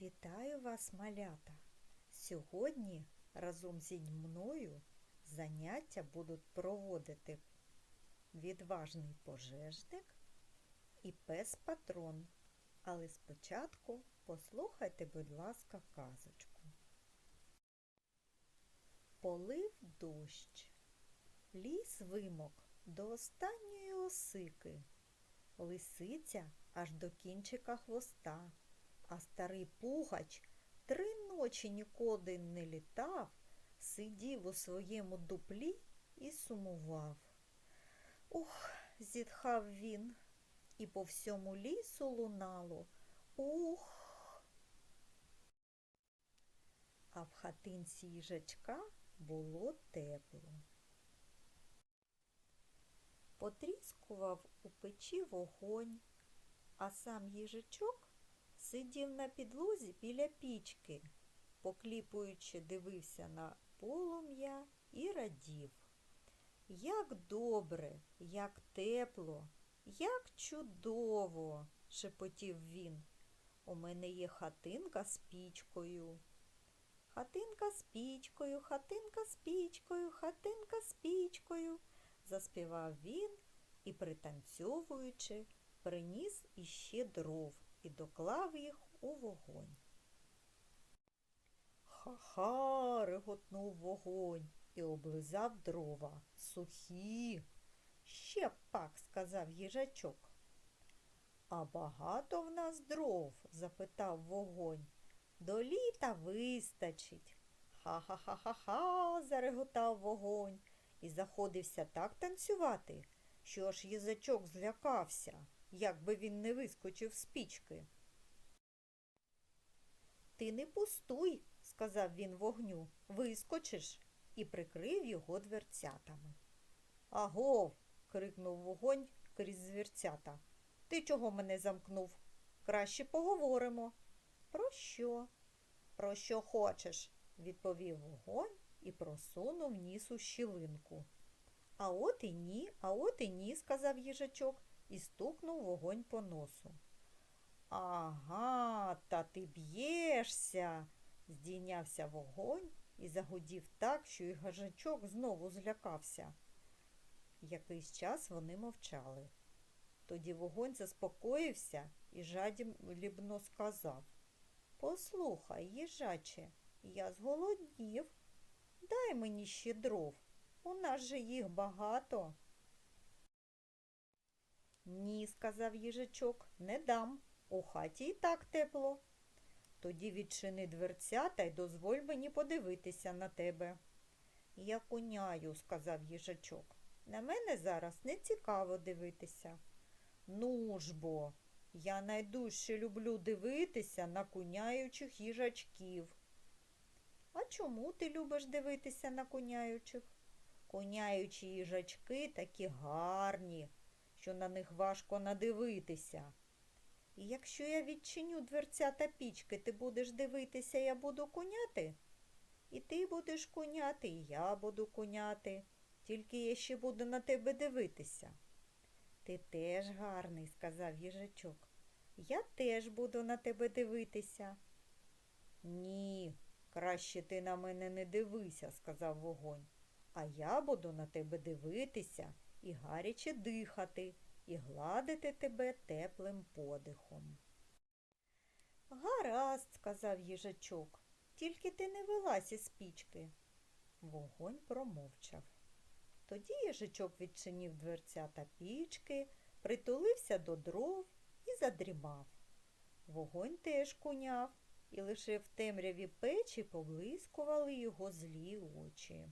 Вітаю вас, малята! Сьогодні разом зі мною заняття будуть проводити відважний пожежник і пес патрон. Але спочатку послухайте, будь ласка, казочку. Полив дощ, ліс вимок до останньої осики, лисиця аж до кінчика хвоста а старий пугач три ночі нікуди не літав, сидів у своєму дуплі і сумував. Ух, зітхав він, і по всьому лісу лунало. Ух. А в хатинці їжачка було тепло. Потріскував у печі вогонь, а сам їжачок сидів на підлозі біля пічки, покліпуючи, дивився на полум'я і радів. Як добре, як тепло, як чудово, шепотів він. У мене є хатинка з пічкою. Хатинка з пічкою, хатинка з пічкою, хатинка з пічкою, заспівав він і, пританцьовуючи, приніс іще дров і доклав їх у вогонь. Ха-ха, реготнув вогонь і облизав дрова. Сухі. Ще пак, сказав їжачок. А багато в нас дров? запитав вогонь. До літа вистачить. Ха-ха-ха-ха-ха, зареготав вогонь і заходився так танцювати, що аж їжачок злякався як би він не вискочив з пічки. Ти не пустуй, сказав він вогню, вискочиш і прикрив його дверцятами. Агов. крикнув вогонь крізь дверцята. Ти чого мене замкнув? Краще поговоримо. Про що? Про що хочеш? відповів вогонь і просунув ніс у щілинку. А от і ні, а от і ні, сказав їжачок і стукнув вогонь по носу. Ага, та ти б'єшся, здійнявся вогонь і загудів так, що і гажачок знову злякався. Якийсь час вони мовчали. Тоді вогонь заспокоївся і жадібно сказав Послухай, їжаче, я зголоднів. Дай мені ще дров. У нас же їх багато. Ні, сказав їжачок, не дам. У хаті і так тепло. Тоді відчини дверцята й дозволь мені подивитися на тебе. Я куняю, сказав їжачок. На мене зараз не цікаво дивитися. Ну ж бо, я найдужче люблю дивитися на куняючих їжачків. А чому ти любиш дивитися на куняючих? Куняючі їжачки такі гарні що на них важко надивитися. І якщо я відчиню дверця та пічки, ти будеш дивитися, я буду куняти? І ти будеш куняти, і я буду куняти, тільки я ще буду на тебе дивитися. Ти теж гарний, сказав їжачок. Я теж буду на тебе дивитися. Ні, краще ти на мене не дивися, сказав вогонь, а я буду на тебе дивитися і гаряче дихати, і гладити тебе теплим подихом. Гаразд, сказав їжачок, тільки ти не вилазь із пічки. Вогонь промовчав. Тоді їжачок відчинив дверця та пічки, притулився до дров і задрімав. Вогонь теж куняв, і лише в темряві печі поблискували його злі очі.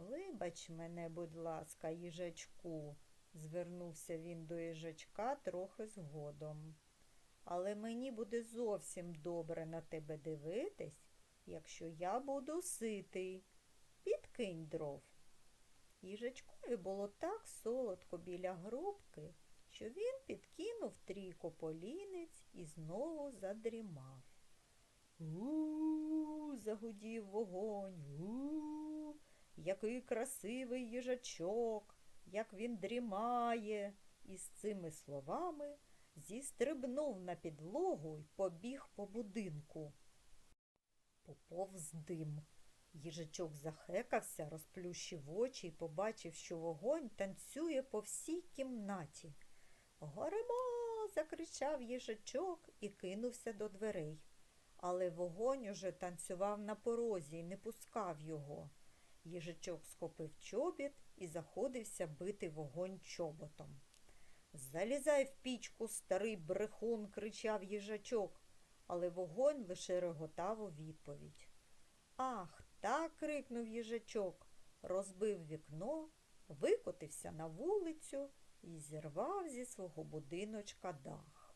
Вибач мене, будь ласка, їжачку, звернувся він до їжачка трохи згодом. Але мені буде зовсім добре на тебе дивитись, якщо я буду ситий. Підкинь дров. Їжачкові було так солодко біля грубки, що він підкинув трійко полінець і знову задрімав. У-у-у, загудів вогонь. У-у-у який красивий їжачок, як він дрімає. І з цими словами зістрибнув на підлогу й побіг по будинку. Поповз дим. Їжачок захекався, розплющив очі і побачив, що вогонь танцює по всій кімнаті. Горемо. закричав їжачок і кинувся до дверей. Але вогонь уже танцював на порозі і не пускав його. Їжачок схопив чобіт і заходився бити вогонь чоботом. Залізай в пічку, старий брехун, кричав їжачок, але вогонь лише реготав у відповідь. Ах, так. крикнув їжачок, розбив вікно, викотився на вулицю і зірвав зі свого будиночка дах.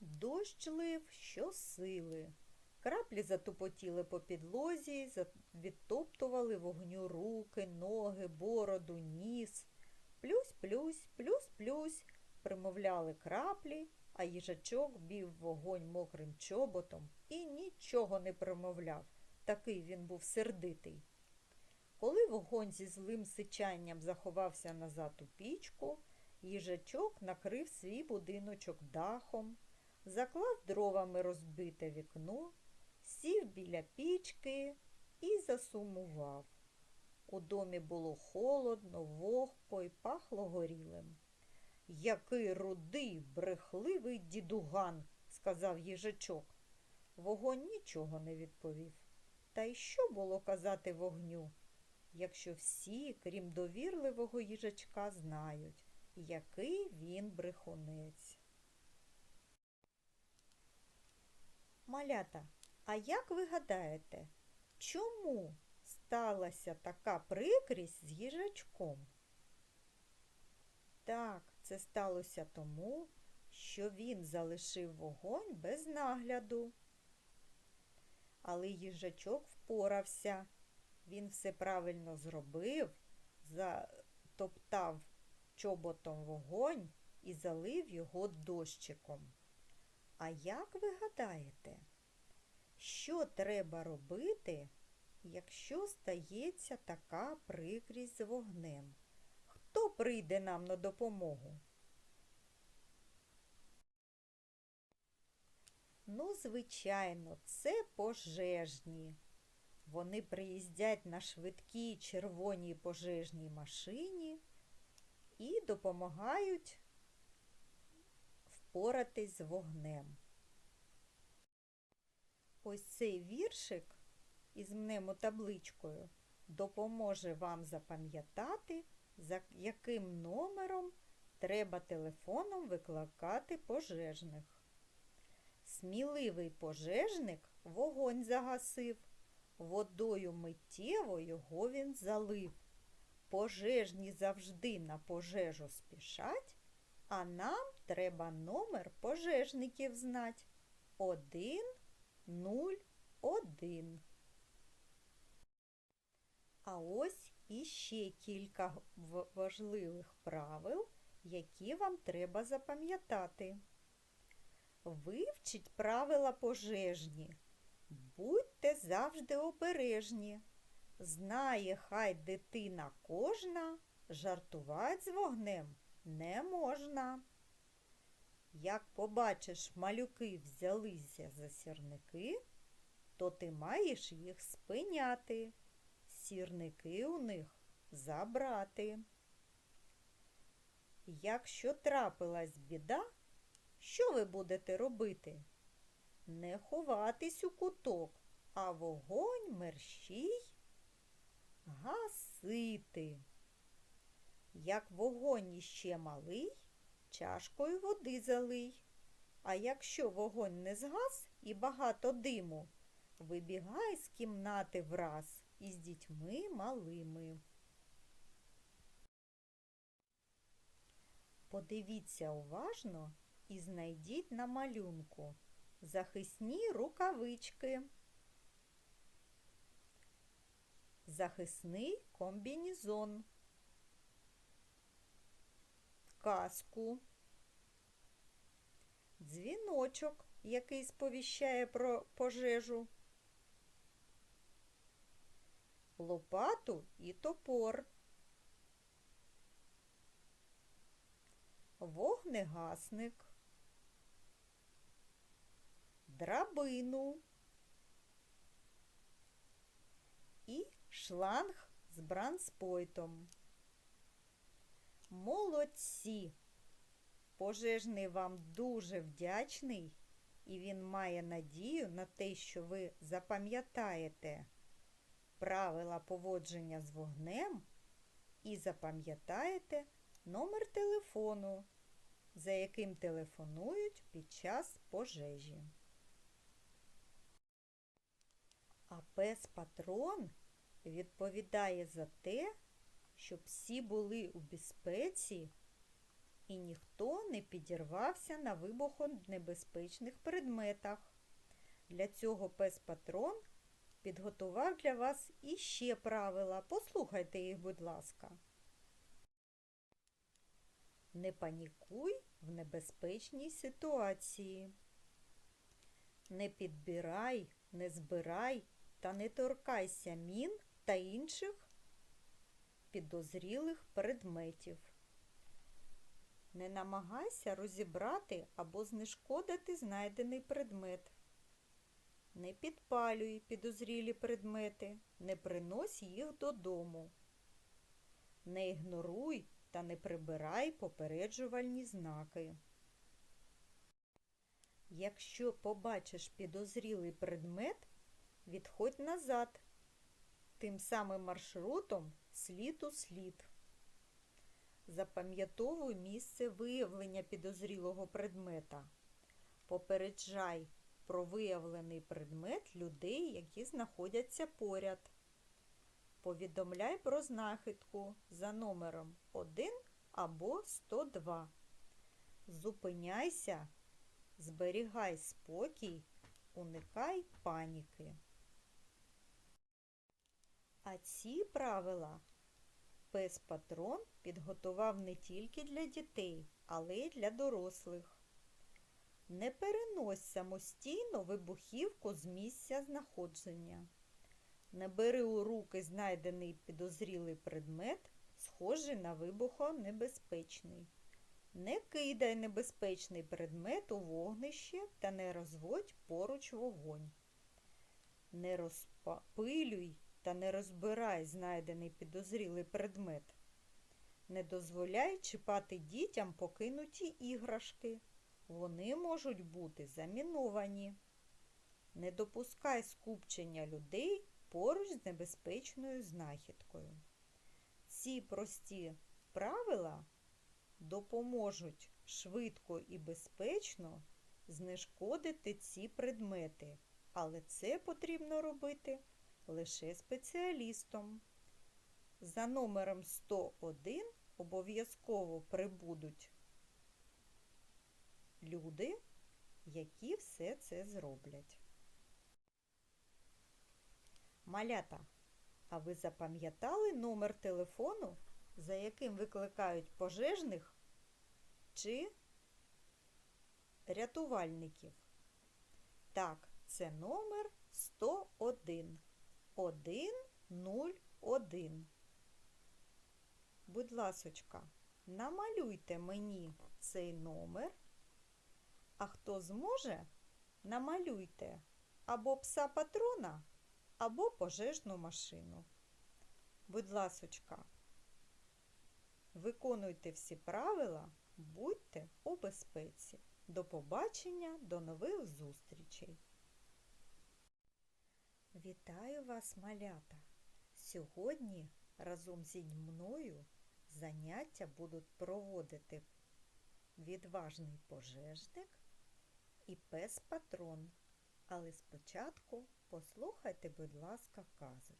Дощ лив щосили. Краплі затупотіли по підлозі, відтоптували вогню руки, ноги, бороду, ніс. Плюсь-плюсь, плюсь-плюсь, примовляли краплі, а їжачок бів вогонь мокрим чоботом і нічого не промовляв. Такий він був сердитий. Коли вогонь зі злим сичанням заховався назад у пічку, їжачок накрив свій будиночок дахом, заклав дровами розбите вікно, сів біля пічки і засумував. У домі було холодно, вогко і пахло горілим. Який рудий, брехливий дідуган, сказав їжачок. Вогонь нічого не відповів. Та й що було казати вогню, якщо всі, крім довірливого їжачка, знають, який він брехунець. Малята, а як ви гадаєте, чому сталася така прикрість з їжачком? Так, це сталося тому, що він залишив вогонь без нагляду. Але їжачок впорався. Він все правильно зробив, затоптав чоботом вогонь і залив його дощиком. А як ви гадаєте, що треба робити, якщо стається така прикрість з вогнем? Хто прийде нам на допомогу? Ну, звичайно, це пожежні. Вони приїздять на швидкій червоній пожежній машині і допомагають впоратись з вогнем. Ось цей віршик із мнемотабличкою допоможе вам запам'ятати, за яким номером треба телефоном викликати пожежних. Сміливий пожежник вогонь загасив, водою миттєво його він залив. Пожежні завжди на пожежу спішать, а нам треба номер пожежників знать. Один, нуль, один. А ось іще кілька важливих правил, які вам треба запам'ятати. Вивчіть правила пожежні. Будьте завжди обережні. Знає, хай дитина кожна, жартувати з вогнем не можна. Як побачиш, малюки взялися за сірники, то ти маєш їх спиняти, сірники у них забрати. Якщо трапилась біда, що ви будете робити? Не ховатись у куток, а вогонь мерщій гасити. Як вогонь іще малий, чашкою води залий. А якщо вогонь не згас і багато диму, вибігай з кімнати враз із дітьми малими. Подивіться уважно і знайдіть на малюнку захисні рукавички, захисний комбінізон, каску, дзвіночок, який сповіщає про пожежу, лопату і топор. вогнегасник, драбину і шланг з бранспойтом. Молодці! Пожежний вам дуже вдячний, і він має надію на те, що ви запам'ятаєте правила поводження з вогнем і запам'ятаєте номер телефону, за яким телефонують під час пожежі. А пес патрон відповідає за те, щоб всі були у безпеці і ніхто не підірвався на вибухонебезпечних предметах. Для цього пес патрон підготував для вас іще правила. Послухайте їх, будь ласка. Не панікуй в небезпечній ситуації. Не підбирай, не збирай та не торкайся мін та інших підозрілих предметів. Не намагайся розібрати або знешкодити знайдений предмет. Не підпалюй підозрілі предмети, не принось їх додому. Не ігноруй та не прибирай попереджувальні знаки. Якщо побачиш підозрілий предмет, відходь назад, тим самим маршрутом слід у слід. Запам'ятовуй місце виявлення підозрілого предмета. Попереджай про виявлений предмет людей, які знаходяться поряд. Повідомляй про знахідку за номером 1 або 102. Зупиняйся, зберігай спокій, уникай паніки. А ці правила пес патрон підготував не тільки для дітей, але й для дорослих. Не перенось самостійно вибухівку з місця знаходження. Не бери у руки знайдений підозрілий предмет, схожий на вибухонебезпечний. Не кидай небезпечний предмет у вогнище та не розводь поруч вогонь. Не розпилюй та не розбирай знайдений підозрілий предмет. Не дозволяй чіпати дітям покинуті іграшки. Вони можуть бути заміновані. Не допускай скупчення людей поруч з небезпечною знахідкою. Ці прості правила допоможуть швидко і безпечно знешкодити ці предмети, але це потрібно робити лише спеціалістом. За номером 101 обов'язково прибудуть люди, які все це зроблять. Малята, а ви запам'ятали номер телефону, за яким викликають пожежних чи рятувальників? Так, це номер 101. 101. Будь ласочка, намалюйте мені цей номер. А хто зможе, намалюйте або пса патрона, або пожежну машину. Будь ласочка, виконуйте всі правила, будьте у безпеці. До побачення, до нових зустрічей! Вітаю вас, малята! Сьогодні разом зі мною заняття будуть проводити відважний пожежник і пес патрон. Але спочатку послухайте, будь ласка, казочку.